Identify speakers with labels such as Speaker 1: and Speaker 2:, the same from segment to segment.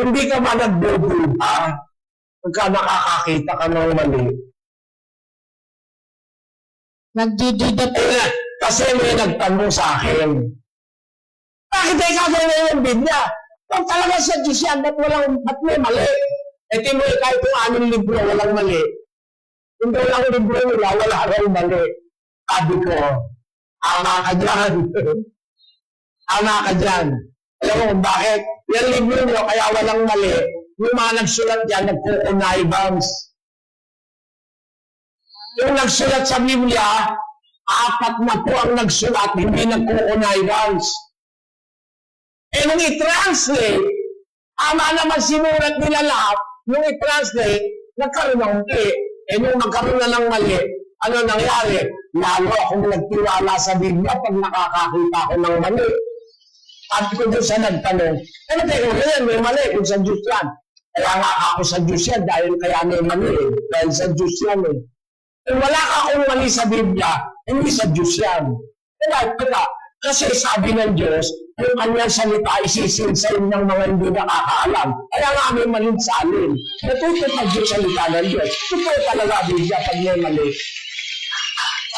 Speaker 1: Hindi ka ba nagdududa pagka nakakakita ka ng mali?
Speaker 2: Nagdududa po.
Speaker 1: Eh, kasi may nagtanong sa akin, bakit ay gagawin yung Biblia? Kung talaga sa Diyos yan, ba't walang, ba't may mali? Eh, timo, kahit kung anong libro, walang mali. Kung walang libro nila, wala raw mali. Sabi ko, ama ka dyan. ama ka dyan. Alam mo kung bakit? Yung libro nyo, kaya walang mali. Yung mga nagsulat yan, nagkukunaybans. Yung nagsulat sa Biblia, apat na po ang nagsulat, hindi nagkukunaybans. Eh, nung i-translate, ama naman sinulat nila lahat, nung i-translate, nagkaroon ng mali. Eh, nung nagkaroon na ng mali, ano nangyari? Lalo akong nagtiwala sa Biblia pag nakakakita ako ng mali. Sabi ko doon sa nagtanong, ano tayo, ganyan, may mali kung sa Diyos yan. Kaya nga ako sa Diyos yan dahil kaya may mali. eh. Dahil sa Diyos yan eh. Kung wala ka akong mali sa Biblia, hindi sa Diyos yan. Kaya, kaya, kasi sabi ng Diyos, yung kanyang salita isisinsayin ng mga hindi nakakaalam. Kaya nga may maling salin. Natutupad yung salita ng Diyos. Totoo talaga Biblia pag may mali.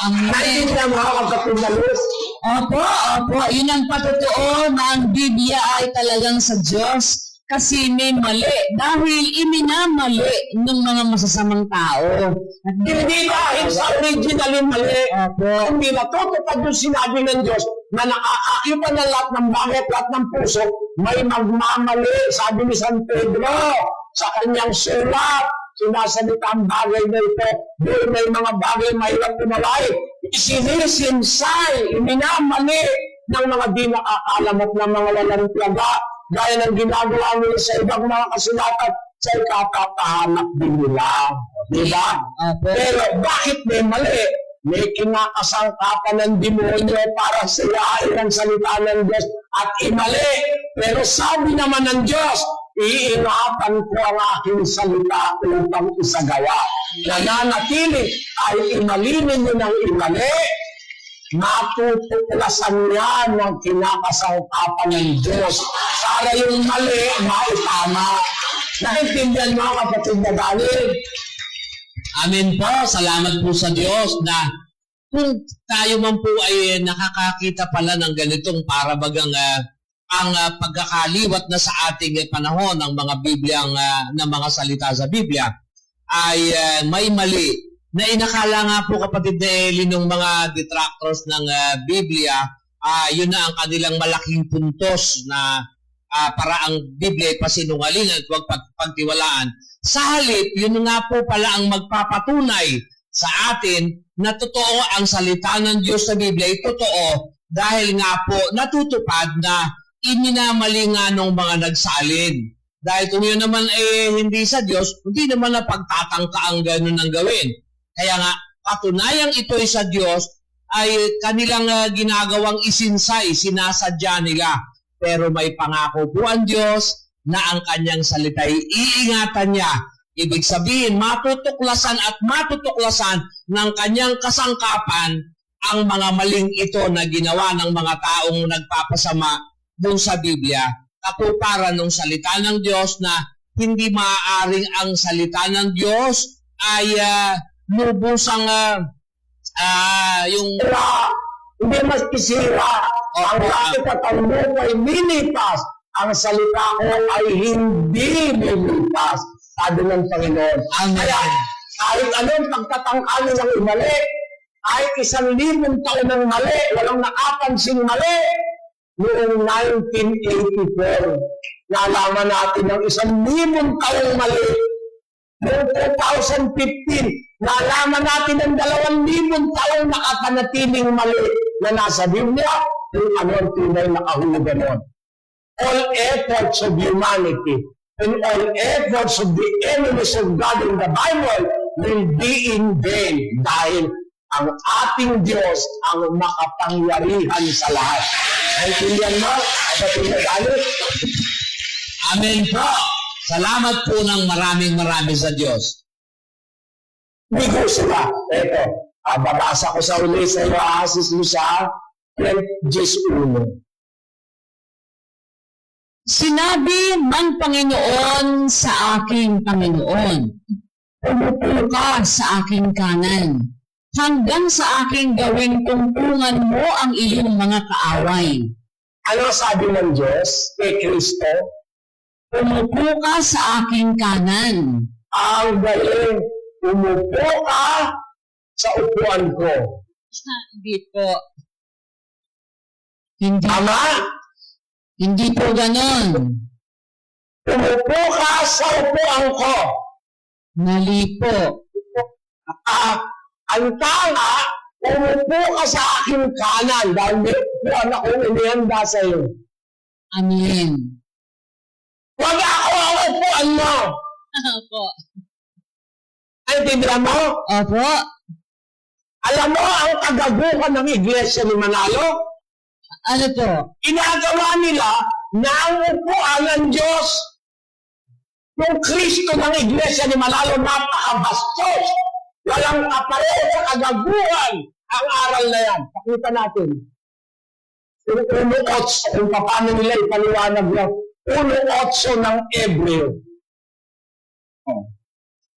Speaker 2: Amen.
Speaker 1: Naintindihan mo ako kapinalis.
Speaker 2: Opo, opo. Yun ang patotoo na ang Biblia ay talagang sa Diyos kasi may mali dahil iminamali ng mga masasamang tao. At
Speaker 1: Hindi dahil sa original yung mali.
Speaker 2: Opo.
Speaker 1: Hindi natutupad yung sinabi ng Diyos na nakakakita ng lahat ng bagay, lahat ng puso, may magmamali, sabi ni San Pedro, sa kanyang sulat, sinasalita ang bagay na ito, doon may mga bagay mahirap umalay, isinisinsay, iminamali ng mga di nakakalam at ng mga walang tiyaga, gaya ng ginagawa nila sa ibang mga kasulatan, sa ikakapahanap din nila. Di ba?
Speaker 2: Opo.
Speaker 1: Pero bakit may mali? May kinakasangkapan ng demonyo para siyain ang salita ng Diyos at imali. Pero sabi naman ng Diyos, iingatan ko ang aking salita upang isagawa. Nananatili ay imalinin nyo ng imali, matutuklasan niya ng kinakasangkapan ng Diyos para yung mali maitama. Naintindihan mo kapatid na galing?
Speaker 3: Amen po. Salamat po sa Diyos na kung tayo man po ay nakakakita pala ng ganitong para bagang ah, ang ah, pagkakaliwat na sa ating panahon ng mga Bibliang ah, ng mga salita sa Biblia ay ah, may mali na inakala nga po kapatid na Eli ng mga detractors ng ah, Biblia ah, yun na ang kanilang malaking puntos na ah, para ang Biblia ay pasinungalingan at huwag pag- pagtiwalaan sa halip, yun nga po pala ang magpapatunay sa atin na totoo ang salita ng Diyos sa Biblia ay totoo dahil nga po natutupad na iminamali nga ng mga nagsalin. Dahil kung yun naman eh hindi sa Diyos, hindi naman na pagtatangka ang ganun ang gawin. Kaya nga, patunayang ito ay sa Diyos ay kanilang ah, ginagawang isinsay, sinasadya nila. Pero may pangako po ang Diyos na ang kanyang salita ay iingatan niya. Ibig sabihin, matutuklasan at matutuklasan ng kanyang kasangkapan ang mga maling ito na ginawa ng mga taong nagpapasama doon sa Biblia. Katuparan ng salita ng Diyos na hindi maaaring ang salita ng Diyos ay uh, lubusang ah, ah, yung
Speaker 1: sira, hindi mas isira. Ang
Speaker 3: Opo.
Speaker 1: langit at ang lupa ay lilipas. Ang salita ko ay hindi lilipas. Sabi ng Panginoon.
Speaker 3: Amen.
Speaker 1: Kaya kahit anong pagtatangkalo ng mali, kahit isang libong taon ng mali, walang nakapansing mali. Noong 1984, nalaman natin ng isang libong taong mali Noong 2015, nalaman natin ang dalawang libong taong nakapanatiling mali na nasa Biblia kung ano ang tunay na kahulugan nun. All efforts of humanity and all efforts of the enemies of God in the Bible will be in vain dahil ang ating Diyos ang makapangyarihan sa lahat. Naintindihan mo? Na galit?
Speaker 3: Amen po. Salamat po ng maraming maraming sa Diyos.
Speaker 1: Bigo sila. Ito, ah, babasa ko sa uli sa iyo, asis mo sa 10 1.
Speaker 2: Sinabi ng Panginoon sa aking Panginoon, Umupo ka sa aking kanan, hanggang sa aking gawing tungtungan mo ang iyong mga kaaway.
Speaker 1: Ano sabi ng Diyos kay Kristo?
Speaker 2: Umupo ka sa aking kanan.
Speaker 1: Ang galing, umupo ka sa upuan ko.
Speaker 2: Hindi po. Hindi,
Speaker 1: Tama?
Speaker 2: hindi po ganon.
Speaker 1: Umupo ka sa upuan ko.
Speaker 2: Mali po.
Speaker 1: Ah, ang tama, umupo ka sa aking kanan dahil may upuan akong inihanda sa iyo.
Speaker 2: Amen.
Speaker 1: Huwag ako ang upuan mo.
Speaker 2: Opo.
Speaker 1: Ay, tindihan mo?
Speaker 2: Opo.
Speaker 1: Alam mo ang kagaguhan ng iglesia ni Manalo?
Speaker 2: Ano po?
Speaker 1: Inagawa nila na ang upuan ng Diyos. Yung Kristo ng iglesia ni Manalo, napakabastos. Walang kapareho sa kagaguhan ang aral na yan. Pakita natin. Yung uno otso, kung paano nila ipaliwanag yung uno otso ng Ebreo.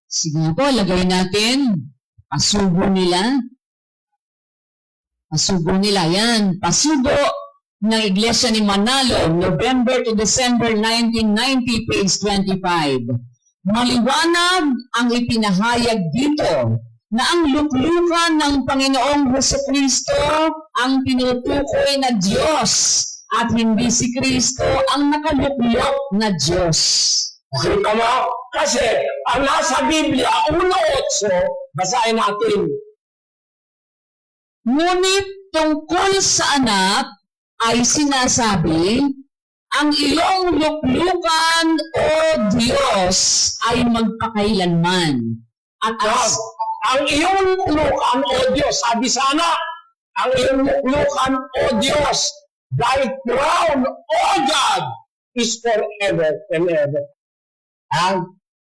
Speaker 2: Sige nga po, lagay natin. Pasubo nila. Pasubo nila. Yan. Pasubo ng Iglesia ni Manalo, November to December 1990, page 25. Maliwanag ang ipinahayag dito na ang luklukan ng Panginoong Heso Kristo ang tinutukoy na Diyos at hindi si Kristo ang nakaluklok na Diyos.
Speaker 1: Kita mo? Kasi ang nasa Biblia, uno otso, basahin natin.
Speaker 2: Ngunit tungkol sa anak ay sinasabi, ang iyong luklukan o Diyos ay magpakailanman. At as,
Speaker 1: Ang iyong luklukan, O Diyos, sabi sana, ang iyong luklukan, O Diyos, thy crown, O God, is forever and ever. And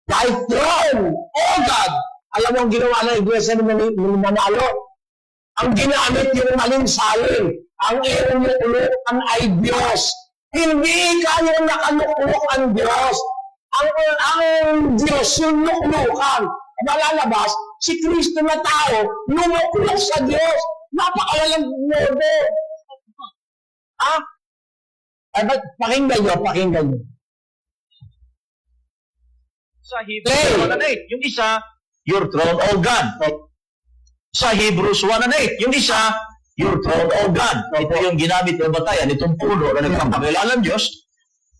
Speaker 1: thy throne, O God, alam mo ang ginawa ng iglesia ni Manalo? Ang ginamit yung maling salin. Ang iyong luklukan ay Diyos. Hindi ka yung nakaluklok ang Diyos. Ang, ang Diyos yung luklukan. Malalabas, si Kristo na tao, lumuklok sa Diyos. Napakawalang modo. Ha? Ay, ba't pakinggan nyo, pakinggan nyo.
Speaker 4: Sa Hebrews 1 and 8. Yung isa, your throne, O God. Sa Hebrews 1 and 8. Yung isa, your throne, O God. Ito yung ginamit ng batayan, itong puno na nagpapakilala ng Diyos.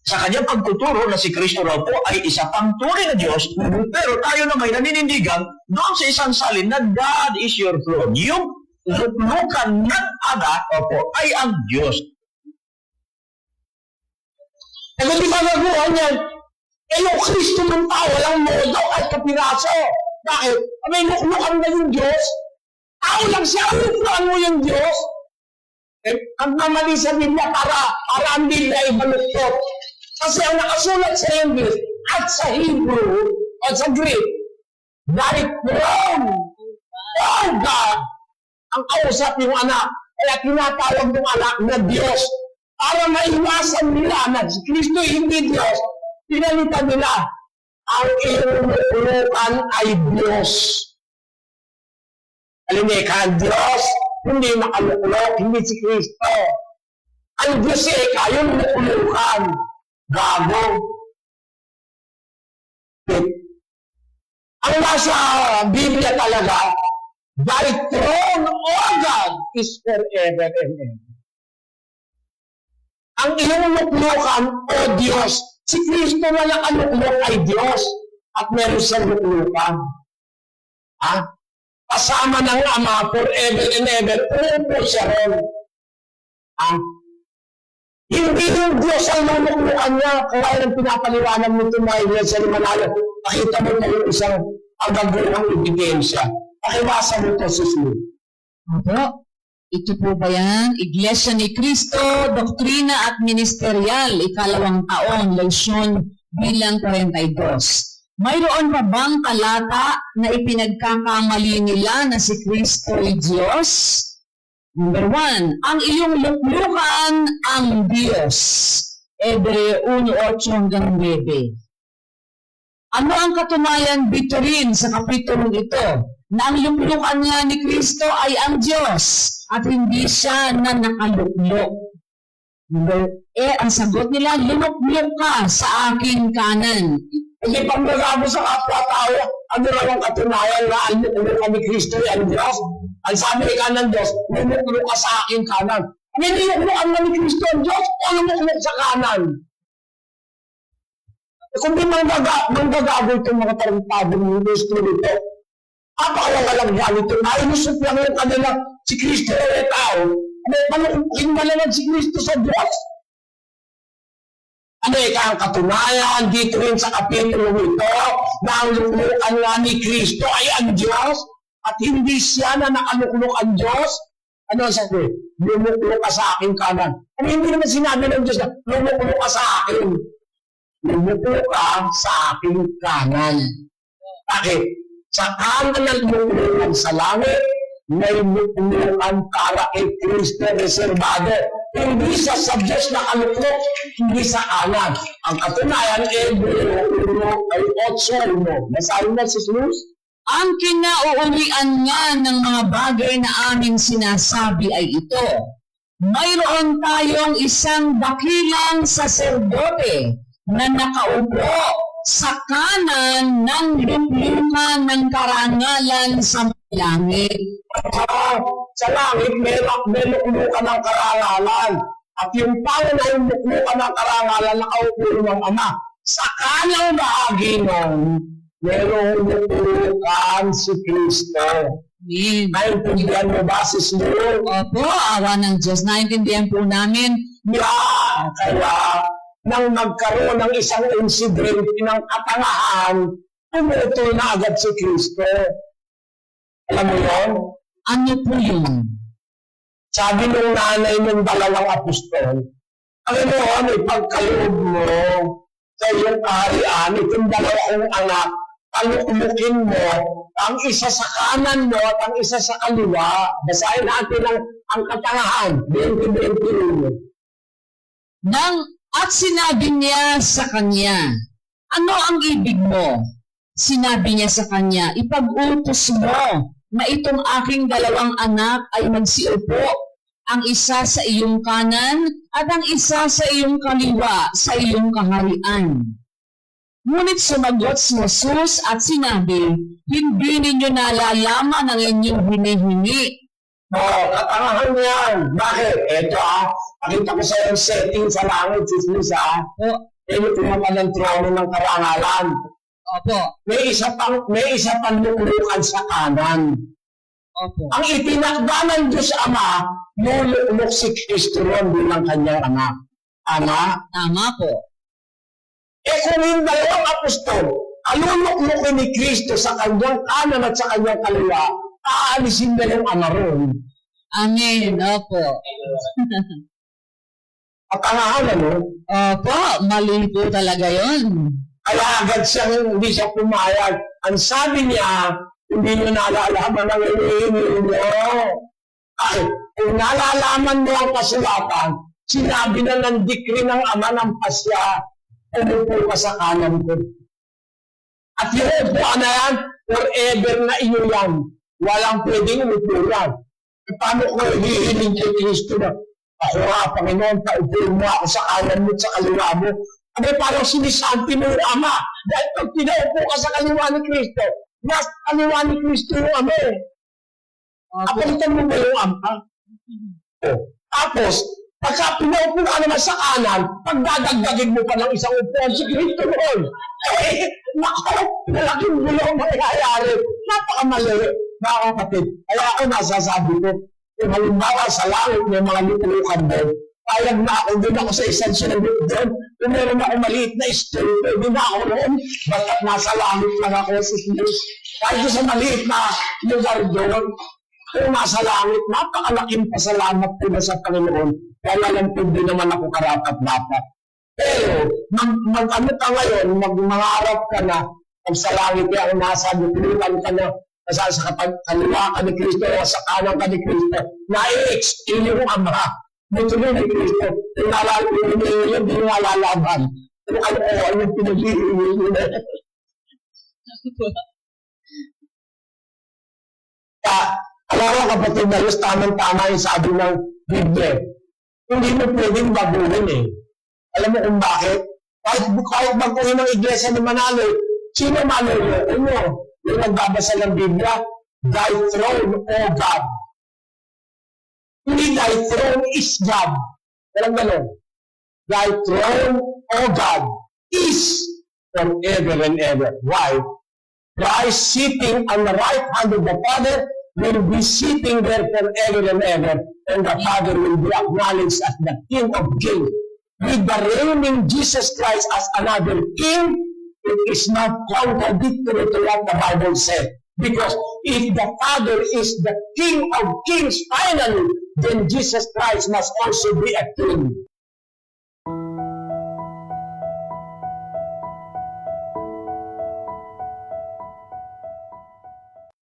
Speaker 4: Sa kanyang pagtuturo na si Kristo raw po ay isa pang tunay na Diyos, pero tayo naman naninindigan doon sa isang salin na God is your throne. Yung luklukan ng anak opo, ay ang Diyos.
Speaker 1: Eh, kung di ba nagawa niyan? Eh, yung Kristo ng tao, walang modo at kapiraso. Bakit? May luklukan na yung Diyos. Tao lang siya, luklukan mo yung Diyos. Eh, ang mamali sa Biblia para, para ang Biblia ay baluktot. Kasi ang nakasulat sa English at sa Hebrew o sa Greek, thy throne, oh God, ang kausap yung anak. Kaya tinatawag ng anak na Diyos. Para maiwasan nila na si Kristo hindi Diyos, pinalitan nila ang iyong ay Diyos. Alam niyo, ka ang Diyos, hindi makalukulok, hindi si Kristo. Ang Diyos eh, kayong lukulukan. Gago. Ang nasa Biblia talaga, Thy throne, O God, is forever and ever. Ang iyong luklukan, O Diyos, si Kristo na nakaluklok ay Diyos at meron siyang luklukan. Ha? Kasama ng Ama forever and ever, uupo siya ron. Ha? Hindi yung Diyos ang luluklukan niya, kaya ng pinapaliwanag nito na iglesia ni Manalo. Pakita mo na yung isang agagulang ebidensya. Pakiwasan mo ito, susunod.
Speaker 2: Opo. Ito po ba yan? Iglesia ni Cristo, Doktrina at Ministerial, ikalawang taon, lesyon bilang 42. Mayroon pa bang talata na ipinagkakamali nila na si Kristo ay Diyos? Number one, ang iyong luklukan ang Diyos. Hebreo 1.8 hanggang 9. Ano ang katunayan dito rin sa kapitulong ito? Na ang luklukan nga ni Kristo ay ang Diyos at hindi siya na nakaluklok. Eh, ang sagot nila, lumuklok ka sa aking kanan.
Speaker 1: Hindi pang nagabo sa kapwa-tao, ano raw ang katunayan na ang luklo kami Kristo ang Diyos? Ang sabi ka ng Diyos, lumuklo ka sa aking kanan. Luklukan na ni Kristo ang Diyos o lumuklo sa kanan? Eh, Kung di manggaga, manggagago itong mga tarantado ng Kristo nito, apakawalang yan ito. Nailusot lang yung kanila, si Kristo ay tao. May panukin malalag si Kristo sa Diyos. Ano ang katunayan dito rin sa kapitulo ito na ang luklukan nga ni Kristo ay ang Diyos at hindi siya na nakaluklok ang Diyos? Ano ang sabi? Lumuklok ka sa aking kanan. Ano hindi naman sinabi ng Diyos na lumuklok ka sa akin? Lumuklok ka sa aking kanan. Bakit? Sa kanan ng luklukan sa langit, may luklukan para kay Kristo reservado. Hindi sa Diyos na kaluklok, hindi sa kanan. Ang katunayan, eh, ulo ay otso mo. Basahin mo si Jesus?
Speaker 2: Ang kinauulian nga ng mga bagay na aming sinasabi ay ito. Mayroon tayong isang dakilang saserdote na nakaupo sa kanan ng luklukan ng karangalan sa langit.
Speaker 1: Ah, sa langit, may, may luklukan ng karangalan. At yung pangunahing luklukan ng karangalan na kaupo ng Ama. Sa kanang bahagi nun, merong luklukan si Kristo.
Speaker 2: Amen.
Speaker 1: Naintindihan mo ba si Lord?
Speaker 2: Opo, awa ng Diyos. Naintindihan po namin.
Speaker 1: Yan, kaya nang magkaroon ng isang incident ng katangahan, tumutol na agad si Kristo. Alam mo yun?
Speaker 2: Ano po yun?
Speaker 1: Sabi ng nanay ng dalawang apostol, alam mo, ano, ipagkaloob mo sa iyong kaharian, itong dalawang anak, paluklukin mo, ang isa sa kanan mo at ang isa sa kaliwa. Basahin natin ang, ang katangahan, 2021.
Speaker 2: Nang at sinabi niya sa kanya, ano ang ibig mo? Sinabi niya sa kanya, ipag-utos mo na itong aking dalawang anak ay magsiupo, ang isa sa iyong kanan at ang isa sa iyong kaliwa sa iyong kaharian. Ngunit sumagot si Jesus at sinabi, hindi ninyo nalalaman ang inyong hinihingi.
Speaker 1: Oh, katangahan yan. Bakit? Ito ah, pakita ko sa yung setting sa langit, Jesus ah.
Speaker 2: O,
Speaker 1: Ito naman ang trono ng karangalan.
Speaker 2: opo,
Speaker 1: May isa pang, may isa pang luklukan sa kanan.
Speaker 2: opo.
Speaker 1: Ang itinakda ng Diyos Ama, luluklok si Kristo ron bilang kanyang anak. Ama,
Speaker 2: Tama po.
Speaker 1: eh kung yung dalawang apostol, ang luluklokin ni Kristo sa kanyang kanan at sa kanyang kaliwa, aalisin na yung ama ron.
Speaker 2: Amen. Opo.
Speaker 1: At ang ano,
Speaker 2: Opo, mali po talaga yon.
Speaker 1: Kaya agad siyang hindi siya pumayag. Ang sabi niya, hindi niyo nalalaman ang hinihingi niyo. Ay, kung nalalaman mo ang kasulatan, sinabi na ng dikri ng ama ng pasya, umupo ka sa kanan ko. At yung upuan na yan, forever na iyo yan. Walang pwedeng umupo yan. E paano ko hihiling kay Kristo na, ako nga, Panginoon, paupuin mo ako sa kanan mo at sa kaliwa mo. Ano parang sinisanti mo yung Ama. Dahil pag pinaupo ka sa kaliwa ni Kristo, mas kaliwa ni Kristo yung Ama eh. Apalitan mo ba yung Ama? Oh. Tapos, pagka pinaupo ka naman sa kanan, pagdadagdagin mo pa ng isang upuan si Kristo noon. Eh, nako, malaking gulo ang mangyayari. Napakamali, mga kapatid. Kaya ako nasasabi ko, kung halimbawa sa langit may mga lutulukan doon, payag na ako doon ako sa isang sinabit doon. Kung meron ako maliit na story, pwede na ako roon. Basta't nasa langit lang ako sa Diyos. Kahit sa maliit na lugar doon, kung nasa langit, napakalaking pasalamat ko na sa Panginoon. Kaya alam ko din naman ako karapat dapat. Pero, mag, mag ano ka ngayon, mag ka na, pag sa langit ka ang nasa, butulukan ka na, nasa sa kaliwa ka ni Kristo o sa kanan ka ni Kristo, na-i-explain yung Ama rin ni Kristo. Yung nalalaman yun, hindi nga lalaban. Kung ano ano yung pinag-iiwi nila. Kaya, alam mo kapatid na Diyos, tamang-tama yung sabi ng Biblia. Hindi mo pwedeng baguhin eh. Alam mo kung bakit? Kahit, kahit baguhin ng iglesia ni Manalo, sino maluloko mo? Yung nagbabasa ng Biblia, Thy throne, O God. Hindi thy throne is God. Walang ganon. Thy throne, O God, is forever and ever. Why? Christ sitting on the right hand of the Father will be sitting there forever and ever, and the Father will be acknowledged as the King of Kings. With the reigning Jesus Christ as another King, it is not contradictory to what the Bible said. Because if the Father is the King of Kings finally, then Jesus Christ must also be a King.